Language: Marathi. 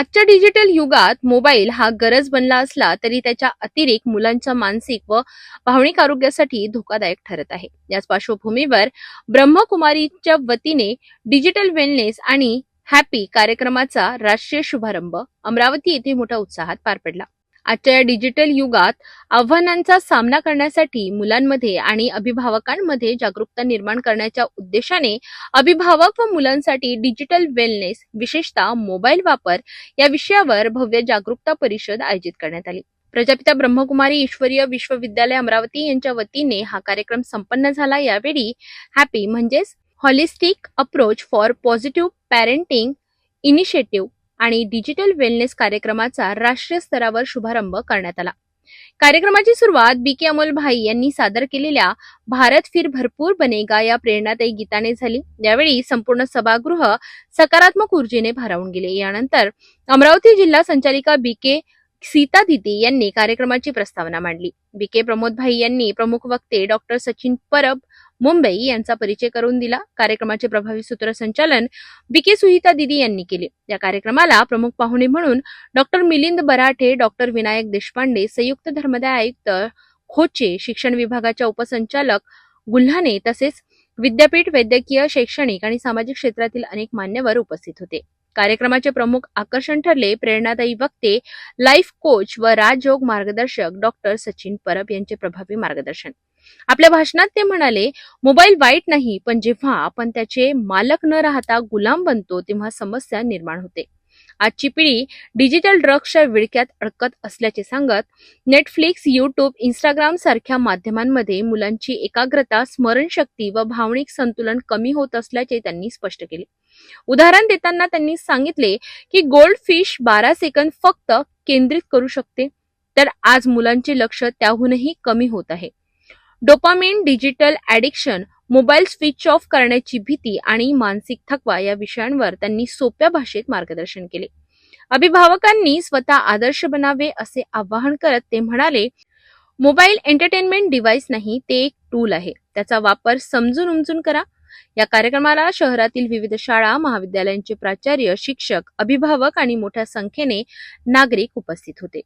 आजच्या डिजिटल युगात मोबाईल हा गरज बनला असला तरी त्याच्या अतिरेक मुलांच्या मानसिक व भावनिक आरोग्यासाठी धोकादायक ठरत आहे. याच पार्श्वभूमीवर ब्रह्मकुमारीच्या वतीने डिजिटल वेलनेस आणि हॅपी कार्यक्रमाचा राष्ट्रीय शुभारंभ अमरावती येथे मोठ्या उत्साहात पार पडला. आजच्या या डिजिटल युगात आव्हानांचा सामना करण्यासाठी मुलांमध्ये आणि अभिभावकांमध्ये जागरूकता निर्माण करण्याच्या उद्देशाने अभिभावक व मुलांसाठी डिजिटल वेलनेस विशेषतः मोबाईल वापर या विषयावर भव्य जागरूकता परिषद आयोजित करण्यात आली. प्रजापिता ब्रह्मकुमारी ईश्वरीय विश्वविद्यालय अमरावती यांच्या वतीने हा कार्यक्रम संपन्न झाला. यावेळी हॅपी म्हणजेच holistic approach for positive parenting initiative आणि डिजिटल वेलनेस कार्यक्रमाचा राष्ट्रीय स्तरावर शुभारंभ करण्यात आला. कार्यक्रमाची सुरुवात बी के अमोल भाई यांनी सादर केलेल्या भारत फिर भरपूर बनेगा या प्रेरणादायी गीताने झाली. यावेळी संपूर्ण सभागृह सकारात्मक ऊर्जेने भारावून गेले. यानंतर अमरावती जिल्हा संचालिका बी के सीता दिदी यांनी कार्यक्रमाची प्रस्तावना मांडली. बी के प्रमोद भाई यांनी प्रमुख वक्ते डॉक्टर सचिन परब मुंबई यांचा परिचय करून दिला. कार्यक्रमाचे प्रभावी सूत्रसंचालन बी के. सुहिता दिदी यांनी केले. या कार्यक्रमाला प्रमुख पाहुणे म्हणून डॉक्टर मिलिंद बराठे डॉक्टर विनायक देशपांडे संयुक्त धर्मदाय आयुक्त खोचे शिक्षण विभागाच्या उपसंचालक गुल्हाने तसेच विद्यापीठ वैद्यकीय शैक्षणिक आणि सामाजिक क्षेत्रातील अनेक मान्यवर उपस्थित होते. कार्यक्रमाचे प्रमुख आकर्षण ठरले प्रेरणादायी वक्ते लाईफ कोच व राजयोग मार्गदर्शक डॉक्टर सचिन परब यांचे प्रभावी मार्गदर्शन. आपल्या भाषणात ते म्हणाले मोबाईल वाईट नाही पण जेव्हा आपण त्याचे मालक न राहता गुलाम बनतो तेव्हा समस्या निर्माण होते. आजची पिढी डिजिटल ड्रग्सच्या विळक्यात अडकत असल्याचे सांगत नेटफ्लिक्स युट्यूब इंस्टाग्राम सारख्या माध्यमांमध्ये मुलांची एकाग्रता स्मरणशक्ती व भावनिक संतुलन कमी होत असल्याचे त्यांनी स्पष्ट केले. उदाहरण देताना त्यांनी सांगितले की गोल्ड फिश बारा सेकंद फक्त केंद्रित करू शकते. तर आज मुलांचे लक्ष त्याहूनही कमी होत आहे. Dopamine digital addiction mobile switch off करण्याची भीती आणि मानसिक थकवा या विषयांवर त्यांनी सोप्या भाषेत मार्गदर्शन केले. अभिभावकांनी स्वतः आदर्श बनावे असे आवाहन करत ते म्हणाले मोबाईल एंटरटेनमेंट डिव्हाइस नाही ते एक टूल आहे. त्याचा वापर समजून उमजून करा. या कार्यक्रमाला शहरातील विविध शाळा महाविद्यालयांचे प्राचार्य शिक्षक अभिभावक आणि मोठ्या संख्येने नागरिक उपस्थित होते.